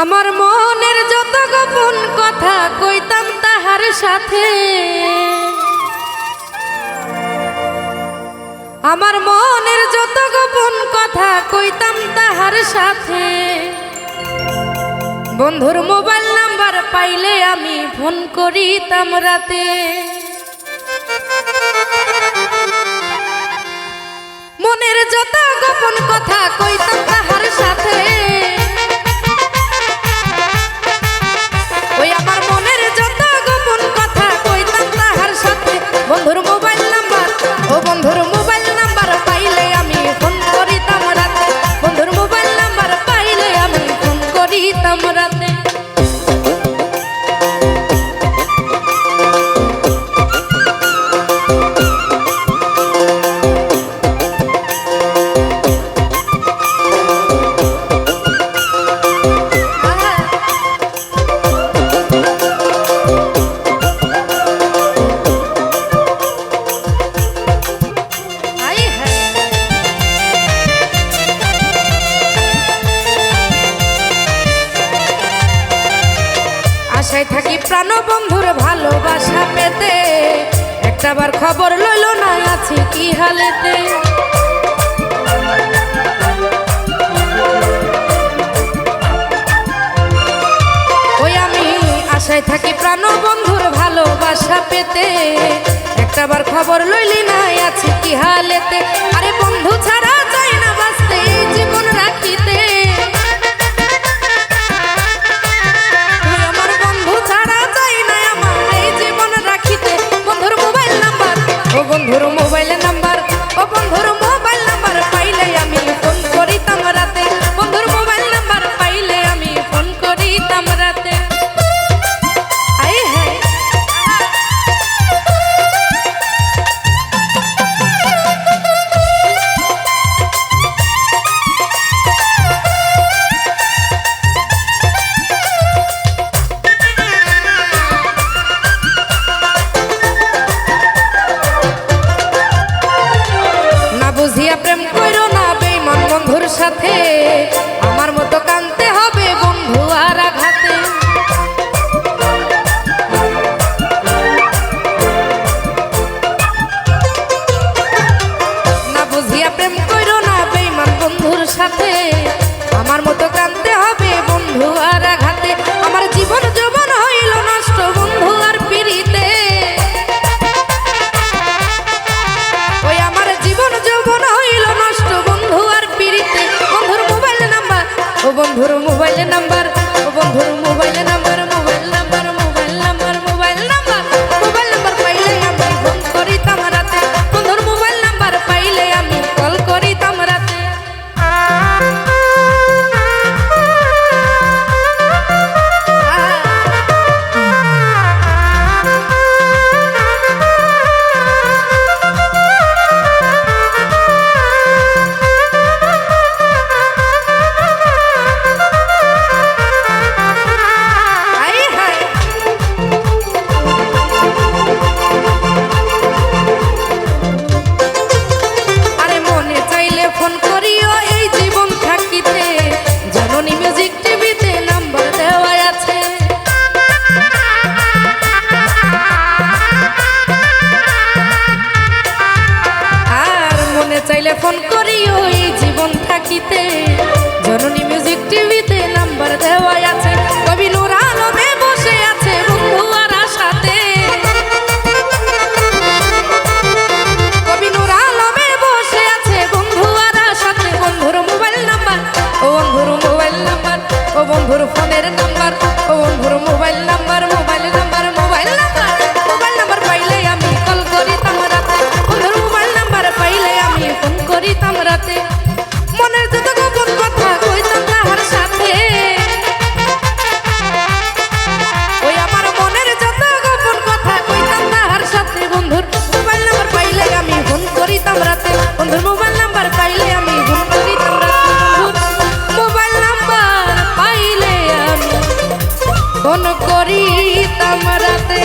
আমার মনের যত গোপন কথা কইতাম তাহার সাথে। আমার মনের যত গোপন কথা কইতাম তাহার সাথে। বন্ধুর মোবাইল নাম্বার পাইলে আমি ফোন করিতাম রাতে। মনের যত গোপন কথা কইতাম আশায় থাকি প্রাণ বন্ধুর ভালোবাসা পেতে। একটাবার খবর লইল না আছি কি হালেতে। আশায় থাকি প্রাণ বন্ধুর ভালোবাসা পেতে। একটাবার খবর লইলি না আছি কি হালেতে। আরে বন্ধু ছাড়া ফোন করি ওই জীবন থাকিতে। জননী মিউজিক টিভিতে নাম্বার দেওয়া আছে। কবি নুর আলমে বসে আছে বন্ধু আর সাথে কবি নুর আলমে বসে আছে বন্ধু আর সাথে বন্ধুর মোবাইল নাম্বার, ও বন্ধুর মোবাইল নাম্বার, ও বন্ধুর ফোন করি তামরাতে